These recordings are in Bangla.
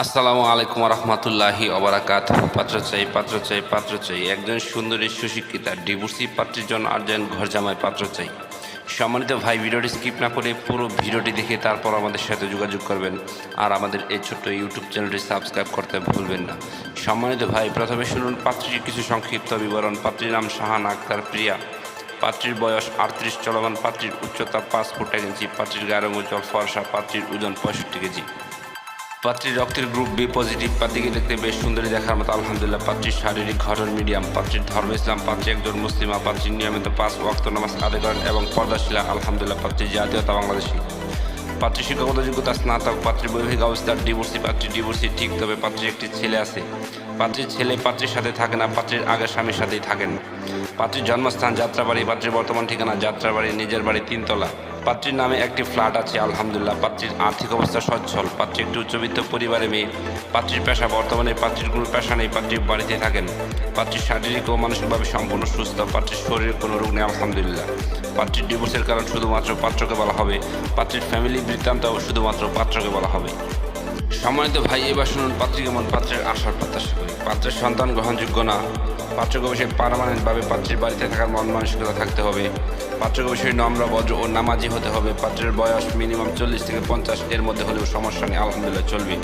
আসসালামু আলাইকুম রহমতুল্লাহি অবরাকাত পাত্র চাই পাত্র চাই পাত্র চাই। একজন সুন্দরী, সুশিক্ষিতা, ডিভোর্সি পাত্রের জন্য আর্জেন ঘর জামাই পাত্র চাই। সম্মানিত ভাই, ভিডিওটি স্কিপ না করে পুরো ভিডিওটি দেখে তারপর আমাদের সাথে যোগাযোগ করবেন। আর আমাদের এই ছোট্ট ইউটিউব চ্যানেলটি সাবস্ক্রাইব করতে ভুলবেন না। সম্মানিত ভাই, প্রথমে শুনুন পাত্রীর কিছু সংক্ষিপ্ত বিবরণ। পাত্রীর নাম শাহান আক্তার প্রিয়া। পাত্রীর বয়স আটত্রিশ, চলমান পাত্রীর উচ্চতা পাঁচ ফুট এক ইঞ্চি। পাত্রীর গায়ের উজ্জ্বল ফর্সা পাত্রীর ওজন পঁয়ষট্টি কেজি। পাত্রীর রক্তের গ্রুপ বি পজিটিভ পাত্রীকে দেখতে বেশ সুন্দরী দেখার মতো, আলহামদুলিল্লাহ, পাত্রীর শারীরিক ঘটন মিডিয়াম পাত্রীর ধর্ম ইসলাম, পাত্রী একজন মুসলিমা পাত্রীর নিয়মিত পাঁচ ওয়াক্ত নামাজ আদায় করেন এবং পর্দাশিলা, আলহামদুলিল্লাহ পাত্রীর জাতীয়তা বাংলাদেশী। পাত্রী শিক্ষাগত যোগ্যতা, স্নাতক পাত্রীর বৈবাহিক অবস্থার ডিভোর্সি পাত্রী ডিভোর্সি ঠিক, তবে পাত্রীর একটি ছেলে আছে। পাত্রীর ছেলে পাত্রীর সাথে থাকে না, পাত্রীর আগের স্বামীর সাথেই থাকেন। পাত্রীর জন্মস্থান, যাত্রাবাড়ি, পাত্রীর বর্তমান ঠিকানা, যাত্রাবাড়ি, নিজের বাড়ি তিনতলা। পাত্রীর নামে একটি ফ্ল্যাট আছে, আলহামদুলিল্লাহ। পাত্রীর আর্থিক অবস্থা সচ্ছল। পাত্রী একটি উচ্চবিত্ত পরিবারে মেয়ে। পাত্রীর পেশা বর্তমানে, পাত্রীর কোনো পেশা নেই পাত্রীর বাড়িতে থাকেন। পাত্রীর শারীরিক ও মানসিকভাবে সম্পূর্ণ সুস্থ। পাত্রীর শরীরে কোনো রোগ নেই, আলহামদুলিল্লাহ। পাত্রীর ডিভোর্সের কারণ শুধুমাত্র পাত্রকে বলা হবে। পাত্রীর ফ্যামিলি বৃত্তান্ত শুধুমাত্র পাত্রকে বলা হবে। সম্মানিত ভাই, এবার শুনুন পাত্রী কেমন পাত্রের আশার প্রত্যাশা করি। পাত্রের সন্তান গ্রহণযোগ্য না। পাত্রকে অবশ্যই পারমানেন্টভাবে পাত্রীর বাড়িতে থাকার মন মানসিকতা থাকতে হবে। পাত্রকে অবশ্যই নম্র বজ্র ও নামাজি হতে হবে। পাত্রের বয়স মিনিমাম চল্লিশ থেকে পঞ্চাশ। এর মধ্যে হলেও সমস্যা নেই, আলহামদুলিল্লাহ চলবে।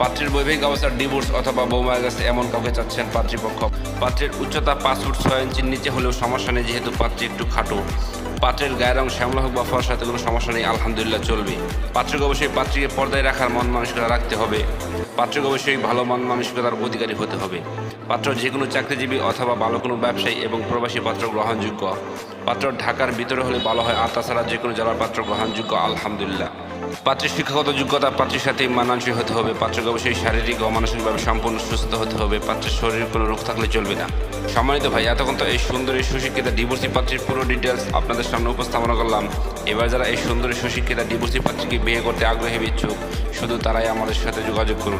পাত্রের বৈবাহিক অবস্থার ডিভোর্স অথবা বৌমার কাছে এমন কাউকে চাচ্ছেন পাত্রীপক্ষ। পাত্রের উচ্চতা পাঁচ ফুট ছয় ইঞ্চির নিচে হলেও সমস্যা নেই, যেহেতু পাত্রী একটু খাটো। পাত্রের গায়ের রং শ্যামলা হোক বা ফর্সাতে কোনো সমস্যা নেই, আলহামদুলিল্লাহ চলবে। পাত্রকে অবশ্যই পাত্রীকে পর্দায় রাখার মন মানসিকতা রাখতে হবে। পাত্রকে অবশ্যই ভালো মন মানসিকতার অধিকারী হতে হবে। পাত্র যে কোনো চাকরিজীবী অথবা ভালো কোনো ব্যবসায়ী এবং প্রবাসী পাত্র গ্রহণযোগ্য। পাত্র ঢাকার ভিতরে হলে ভালো হয়, আর তাছাড়া যে কোনো জেলার পাত্র গ্রহণযোগ্য, আলহামদুলিল্লাহ। পাত্রের শিক্ষাগত যোগ্যতা পাত্রের সাথে মানানসই হতে হবে। পাত্রকে অবশ্যই শারীরিক ও মানসিকভাবে সম্পূর্ণ সুস্থ হতে হবে। পাত্রের শরীরে কোনো রোগ থাকলে চলবে না। সম্মানিত ভাই, এতক্ষণ তো এই সুন্দরী সুশিক্ষিতা ডিভোর্সি পাত্রীর পুরো ডিটেলস আপনাদের সামনে উপস্থাপনা করলাম। এবার যারা এই সুন্দরী সুশিক্ষিতা ডিভোর্সি পাত্রীকে বিয়ে করতে আগ্রহী ইচ্ছুক, শুধু তারাই আমাদের সাথে যোগাযোগ করুন।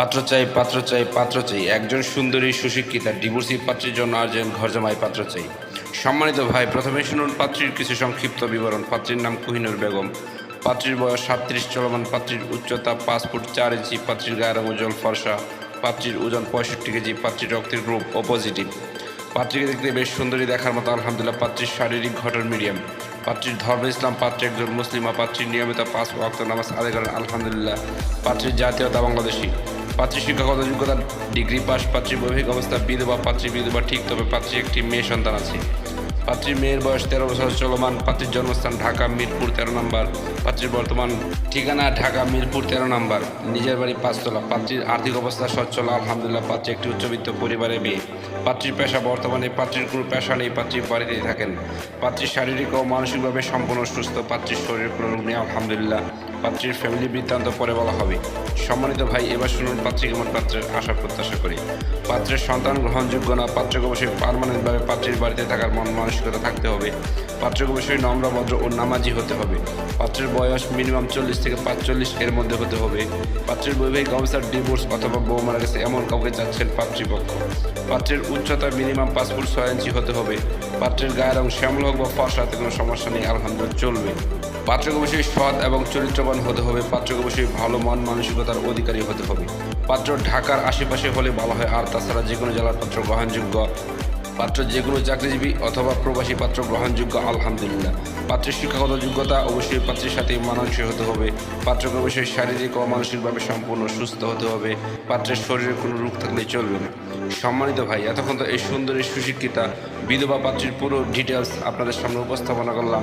পাত্র চাই পাত্র চাই পাত্র চাই। একজন সুন্দরী, সুশিক্ষিতা ডিভোর্সি পাত্রের জন্য আর্জেন ঘর জামাই পাত্র চাই। সম্মানিত ভাই, প্রথমে শুনুন পাত্রীর কিছু সংক্ষিপ্ত বিবরণ। পাত্রীর নাম কুহিনুর বেগম। পাত্রীর বয়স সাতত্রিশ, চলমান পাত্রীর উচ্চতা পাঁচ ফুট চার ইঞ্চি, পাত্রীর গায়ের উজ্জ্বল ফর্সা, পাত্রীর ওজন পঁয়ষট্টি কেজি, পাত্রীর রক্তের গ্রুপ ও পজিটিভ পাত্রীকে দেখতে বেশ সুন্দরী দেখার মতো, আলহামদুলিল্লাহ, পাত্রীর শারীরিক ঘটন মিডিয়াম পাত্রীর ধর্ম ইসলাম, পাত্রী একজন মুসলিমা পাত্রীর নিয়মিত পাঁচ ওয়াক্ত নামাজ আদায় করেন, আলহামদুলিল্লাহ, পাত্রীর জাতীয়তা বাংলাদেশী। পাত্রী শিক্ষাগত যোগ্যতা ডিগ্রি পাস, পাত্রী বৈবাহিক অবস্থা বিধবা, পাত্রী বিধবা ঠিক, তবে পাত্রী একটি মেয়ে সন্তান আছে। পাত্রীর মেয়ের বয়স তেরো বছর, চলমান পাত্রীর জন্মস্থান ঢাকা মিরপুর তেরো নম্বর। পাত্রীর বর্তমান ঠিকানা ঢাকা মিরপুর তেরো নম্বর। নিজের বাড়ি পাঁচতলা। পাত্রীর আর্থিক অবস্থা সচ্ছল, আলহামদুলিল্লাহ, পাত্রী একটি উচ্চবিত্ত পরিবারে মেয়ে। পাত্রীর পেশা বর্তমানে পাত্রীর কোনো পেশা নেই পাত্রীর বাড়িতেই থাকেন। পাত্রীর শারীরিক ও মানসিকভাবে সম্পূর্ণ সুস্থ, পাত্রীর শরীরের কোনো রোগ নেই, আলহামদুলিল্লাহ। পাত্রীর ফ্যামিলি বৃত্তান্ত পরে বলা হবে। সম্মানিত ভাই, এবার শুনুন পাত্রী কেমন পাত্রের আশা প্রত্যাশা করি। পাত্রের সন্তান গ্রহণযোগ্য না, পাত্রকে অবশ্যই পারমানেন্টভাবে পাত্রীর বাড়িতে থাকার মন মানসিকতা থাকতে হবে। পাত্রকে অবশ্যই নম্র, ভদ্র ও নামাজি হতে হবে। পাত্রের বয়স মিনিমাম চল্লিশ থেকে পাঁচচল্লিশ এর মধ্যে হতে হবে। পাত্রের বৈবাহিক অবস্থার ডিভোর্স অথবা বউ মারা গেছে এমন কাউকে চাচ্ছেন পাত্রীপক্ষ। পাত্রের উচ্চতা মিনিমাম পাঁচ ফুট ছয় ইঞ্চি হতে হবে। পাত্রের গায়ের রং শ্যামল হোক বা ফর্সাতে কোনো সমস্যা নেই, আলহামদুলিল্লাহ, চলবে। পাত্রকে অবশ্যই সৎ এবং চরিত্রবান হতে হবে পাত্রকে অবশ্যই ভালো মন, মানসিকতার অধিকারী হতে হবে। পাত্র ঢাকার আশেপাশে হলে ভালো হয়, আর তাছাড়া যে কোনো জেলার পাত্র গ্রহণযোগ্য। পাত্র যে কোনো চাকরিজীবী অথবা প্রবাসী পাত্র গ্রহণযোগ্য, আলহামদুলিল্লাহ। পাত্রের শিক্ষাগত যোগ্যতা অবশ্যই পাত্রের সাথে মানানসই হতে হবে। পাত্রকে অবশ্যই শারীরিক ও মানসিকভাবে সম্পূর্ণ সুস্থ হতে হবে। পাত্রের শরীরে কোনো রোগ থাকলে চলবে না। সম্মানিত ভাই, এতক্ষণ তো এই সুন্দরী সুশিক্ষিতা বিধবা পাত্রীর পুরো ডিটেলস আপনাদের সামনে উপস্থাপনা করলাম।